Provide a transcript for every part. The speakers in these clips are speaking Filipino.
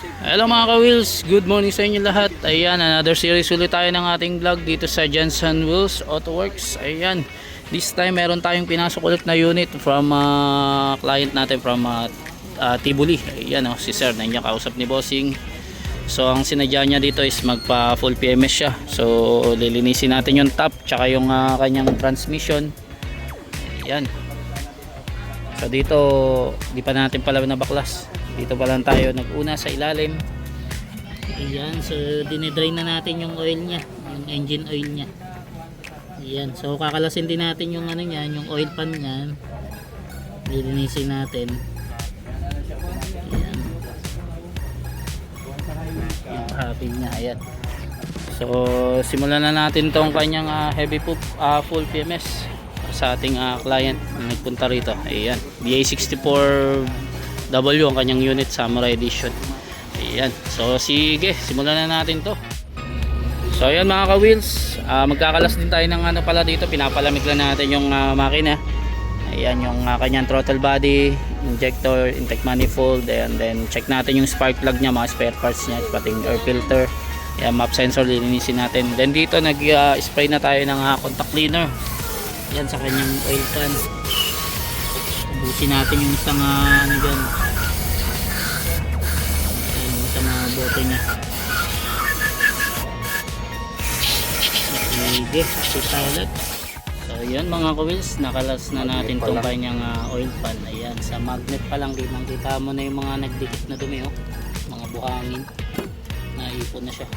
Hello mga ka-wheels, good morning sa inyo lahat. Ayan, another series ulit tayo ng ating vlog dito sa Jensen Wheels Auto Works. Ayan, this time meron tayong pinasok ulit na unit from uh, client natin from uh, uh, Tibuli. Ayan oh, si Sir, nandiyan kausap ni Bossing. So ang sinadya niya dito is magpa full PMS siya. So lilinisin natin yung top tsaka yung uh, kanyang transmission. Ayan. So dito, di pa natin pala nabaklas. Dito pa lang tayo nag-una sa ilalim. Ayan, so dinidrain na natin yung oil niya, yung engine oil niya. Ayan, so kakalasin din natin yung ano niya, yung oil pan niya. Lilinisin natin. Ayan. Yung happy niya, ayan. So, simulan na natin tong kanyang ah, heavy poop, ah, full PMS sa ating ah, client na nagpunta rito. Ayan, BA64W ang kanyang unit, Samurai Edition. Ayan, so sige, simulan na natin to. So ayan mga ka-wheels, ah, magkakalas din tayo ng ano pala dito, pinapalamig lang natin yung ah, makina. Ayan yung ah, kanyang throttle body, injector, intake manifold, and then check natin yung spark plug niya, mga spare parts niya, pati yung air filter. Ayan, map sensor lilinisin natin. Then dito nag-spray na tayo ng ah, contact cleaner. Yan sa kanyang oil can. Busin natin yung isang ah, ano. Bote niya. Sige, tayo ulit. So yan mga ka-wheels, nakalas na natin Magnet tong kanyang ah, oil pan. Ayan, sa magnet pa lang din, kita mo na yung mga nagdikit na dumi oh. Mga buhangin. Naipon na siya.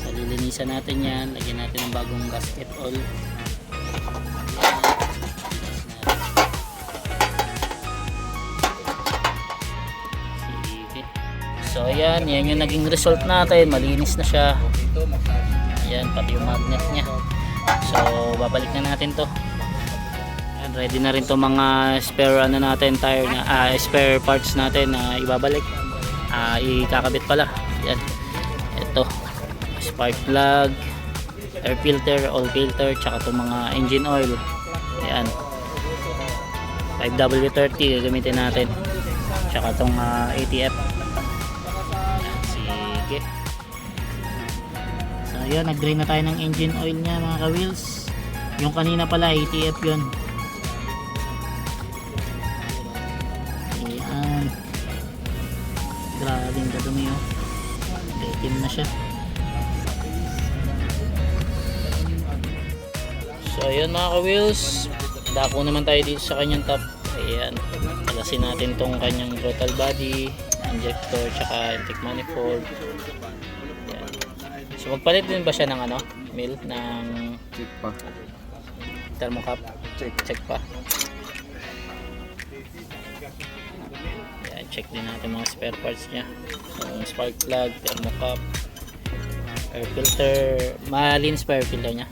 So lilinisan natin yan, lagyan natin ng bagong gasket oil. Sige. Ayan, yan yung naging result natin. Malinis na siya. Ayan, pati yung magnet niya. So babalik na natin to. Ayan, ready na rin to mga spare ano natin, tire na, ah, spare parts natin na ibabalik. Ah, ikakabit pala. Ayan. Ito. Spark plug, air filter, oil filter, tsaka itong mga engine oil. Ayan. 5W30 gagamitin natin. Tsaka itong ah, ATF. Sige. So ayan, nag-drain na tayo ng engine oil niya mga ka-wheels. Yung kanina pala ATF yun. Ayan. Grabe yung kadumi oh. Itim na siya. So ayun mga ka-wheels, dako naman tayo dito sa kanyang top. Ayan, alasin natin tong kanyang throttle body, injector, tsaka intake manifold. Ayan. So magpalit din ba siya ng ano, mill, ng Check pa. thermocap? Check. Check pa. Ayan, check din natin mga spare parts niya. Yung spark plug, thermocap, air filter, malinis pa air filter niya.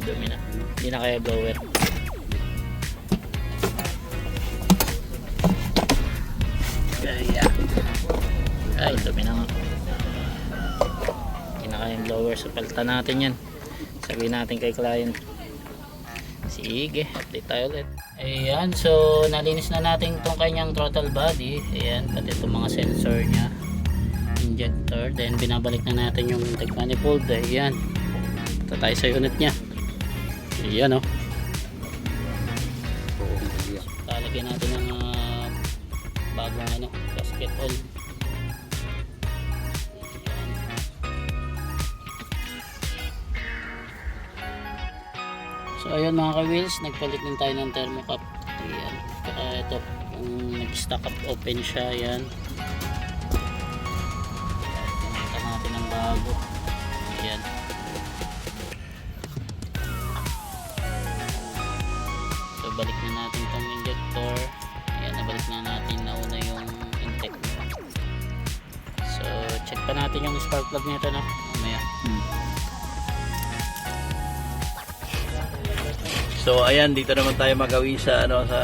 Dumi na. Hindi na kaya blower. So, palitan natin yan. Sabihin natin kay client. Sige, update tayo ulit. Ayan, so nalinis na natin itong kanyang throttle body. Ayan, pati itong mga sensor niya. Injector. Then binabalik na natin yung intake manifold. Ayan. Ito tayo sa unit niya. Ayan oh. Lalagyan natin ng ah, bagong ano, gasket oil. So ayun mga ka-wheels, nagpalit din tayo ng thermocap. Ayan. Saka ito, kung nag-stock up open siya, ayan. Pinalitan natin ng bago. Ayan. So balik na natin tong injector. Ayan, nabalik na natin nauna yung intake. So check pa natin yung spark plug nito na. So ayan, dito naman tayo magawi sa ano sa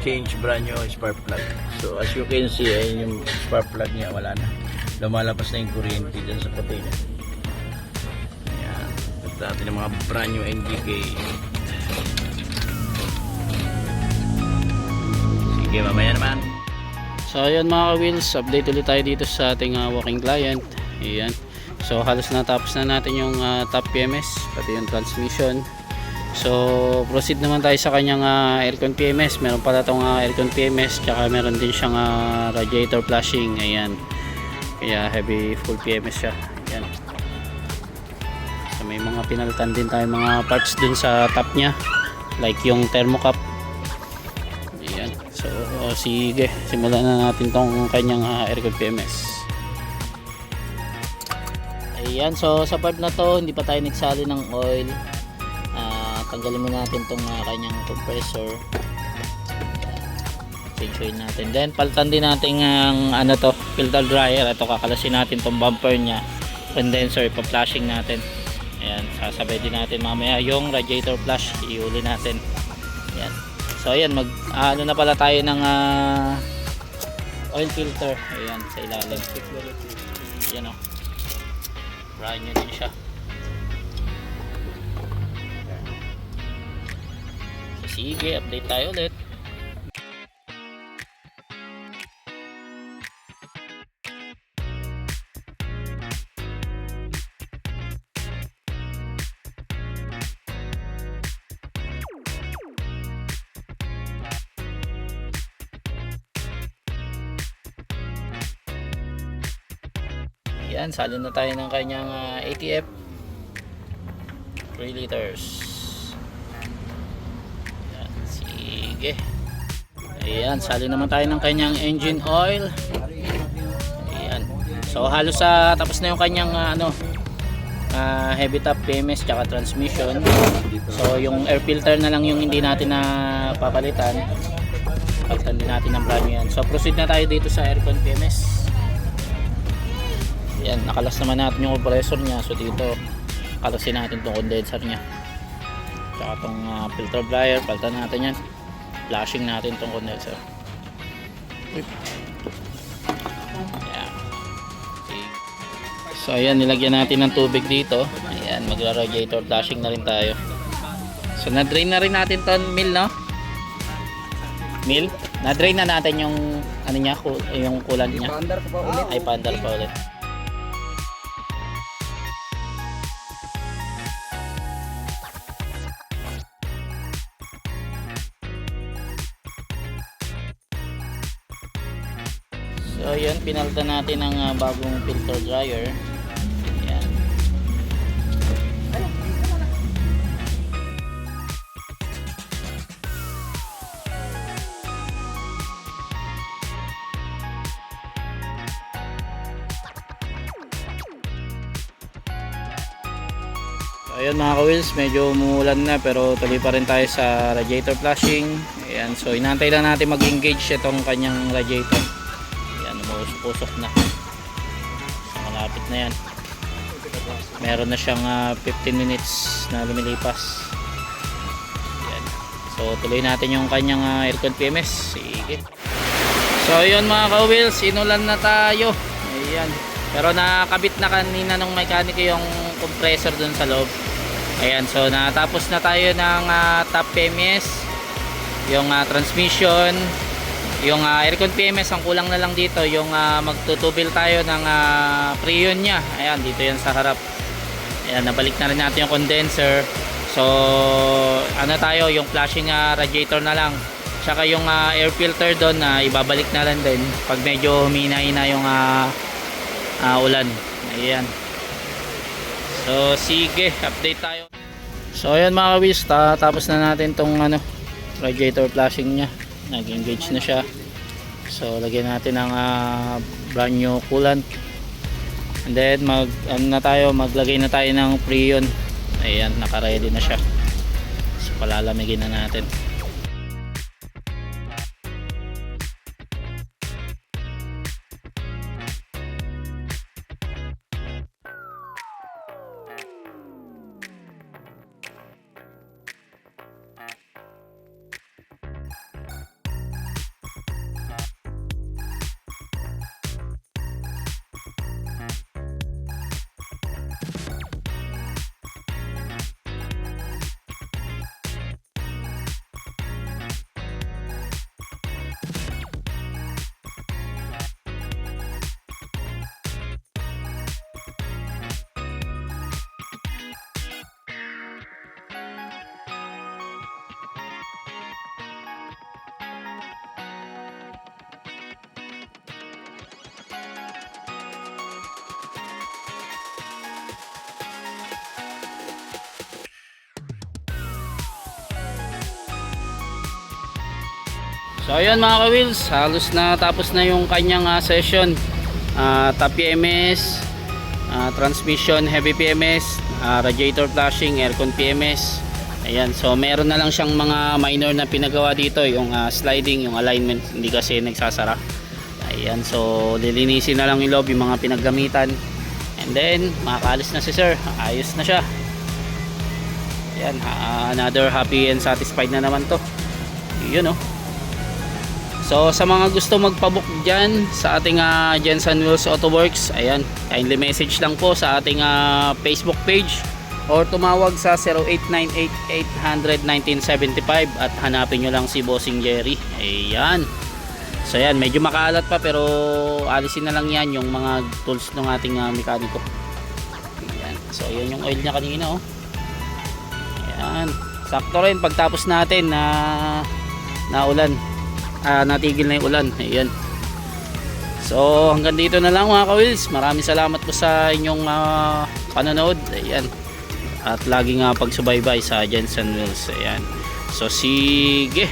change brand new spark plug. So as you can see, ayun yung spark plug niya wala na. Lumalabas na yung kuryente dyan sa puti niya. Ayan. Natin yung mga brand new NGK. Sige, mamaya naman. So ayun mga wheels, update ulit tayo dito sa ating ah, walking client. Ayan. So halos natapos na natin yung ah, top PMS, pati yung transmission. So proceed naman tayo sa kanyang ah, aircon PMS. Meron pala tong ah, aircon PMS, tsaka meron din siyang ah, radiator flashing. Ayan. Kaya heavy full PMS siya. Ayan. So may mga pinalitan din tayo mga parts dun sa top niya. Like yung thermocap Ayan. So, oh, sige. Simulan na natin tong kanyang uh, aircon PMS. Ayan. So, sa part na to, hindi pa tayo nagsali ng oil. Tanggalin muna natin tong ah, kanyang compressor. Change natin. Then, palitan din natin ang ano to, filter dryer. Ito, kakalasin natin tong bumper niya. Condenser, pa-flashing natin. Ayan. Sasabay din natin mamaya yung radiator flash. Iuli natin. Ayan. So ayan, mag ano na pala tayo ng ah, oil filter. Ayan, sa ilalim. Ayan o. Brand new din siya. Sige, update tayo ulit. Ayan, salin na tayo ng kanyang ah, ATF. 3 liters. Ayan, sige. Ayan, salin naman tayo ng kanyang engine oil. Ayan. So halos sa tapos na yung kanyang ah, ano ah, heavy top PMS tsaka transmission. So yung air filter na lang yung hindi natin na papalitan. Palitan din natin ng brand yan. So proceed na tayo dito sa aircon PMS. Yan, nakalas naman natin yung compressor niya. So dito, kalasin natin tong condenser niya. Tsaka tong ah, filter dryer, palitan natin yan. Flashing natin tong condenser. Okay. So ayan, nilagyan natin ng tubig dito. Ayan, magra-radiator flashing na rin tayo. So na-drain na rin natin ton mill, no? Mill? Na-drain na natin yung ano niya, yung coolant niya. Ay, paandar pa ulit. So, yun, pinalitan natin ng ah, bagong filter dryer. Yan. So, ayun mga ka-wheels, medyo umuulan na pero tuloy pa rin tayo sa radiator flashing. Ayan, so inantay lang natin mag-engage itong kanyang radiator. Umuusok na. So, malapit na yan. Meron na siyang ah, 15 minutes na lumilipas. Ayan. So tuloy natin yung kanyang ah, aircon PMS. Sige. So yun mga ka-wheels, inulan na tayo. Ayan. Pero nakabit na kanina ng mekaniko yung compressor dun sa loob. Ayan, so natapos na tayo ng ah, top PMS, yung ah, transmission, yung ah, aircon PMS, ang kulang na lang dito, yung ah, magtutubil tayo ng ah, freon niya. Ayan, dito yan sa harap. Ayan, nabalik na rin natin yung condenser. So, ano tayo, yung flashing ah, radiator na lang. Tsaka yung ah, air filter doon na ibabalik na lang din pag medyo humina-hina yung ah, ah, ulan. Ayan. So, sige, update tayo. So, ayan mga kabis, ta tapos na natin tong ano, radiator flashing niya. Nag-engage na siya. So, lagyan natin ng ah, brand new coolant. And then, mag, ano na tayo, maglagay na tayo ng freon. Ayan, naka-ready na siya. So, palalamigin na natin. So ayun mga ka-wheels, halos na tapos na yung kanyang ah, session. Ah, top PMS, ah, transmission heavy PMS, ah, radiator flashing, aircon PMS. Ayan, so meron na lang siyang mga minor na pinagawa dito, yung ah, sliding, yung alignment, hindi kasi nagsasara. Ayan, so lilinisin na lang yung loob, yung mga pinaggamitan. And then, makakaalis na si sir. Ayos na siya. Ayan, ah, another happy and satisfied na naman to. Yun oh. So sa mga gusto magpabook dyan sa ating uh, Jensen Wheels Auto Works, ayan, kindly message lang po sa ating ah, Facebook page or tumawag sa 0898-800-1975 at hanapin nyo lang si Bossing Jerry. Ayan. So ayan, medyo makalat pa pero alisin na lang yan yung mga tools ng ating ah, mekaniko. Ayan. So ayan yung oil niya kanina oh. Ayan. Sakto rin pagtapos natin na na ulan ah, natigil na yung ulan. Ayan. So hanggang dito na lang mga kawils maraming salamat po sa inyong ah, panonood. Ayan. At lagi nga pagsubaybay sa Jensen Wheels ayan. So sige